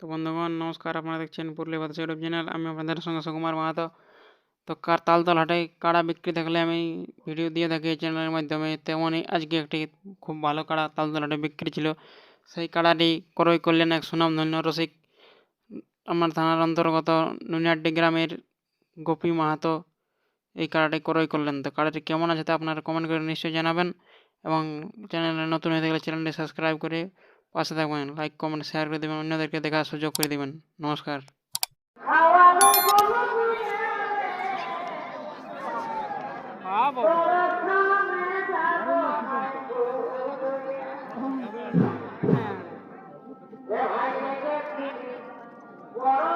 তো বন্ধুগণ, নমস্কার। আপনারা দেখছেন পুরুলিয়া বাতাস ইউটিউব চ্যানেল। আমি আপনাদের সঙ্গে সুকুমার মাহাতো। তো কার তালতল হাটে কাড়া বিক্রি থাকলে আমি ভিডিও দিয়ে থাকি চ্যানেলের মাধ্যমে। তেমনই আজকে একটি খুব ভালো কাড়া তালতল হাটে বিক্রি ছিল। সেই কাড়াটি ক্রয় করলেন এক সুনামধন্য রসিক। আমার থানার অন্তর্গত নুনিয়াড্ডি গ্রামের গোপী মাহাতো এই কাড়াটি ক্রয় করলেন। তো কাড়াটি কেমন আছে তা আপনারা কমেন্ট করে নিশ্চয়ই জানাবেন। এবং চ্যানেলে নতুন হয়ে থাকলে চ্যানেলটি সাবস্ক্রাইব করে পাশে থাকবেন লাইক কমেন্ট শেয়ার করে দেবেন অন্যদেরকে দেখার সুযোগ করে দেবেন নমস্কার Wow.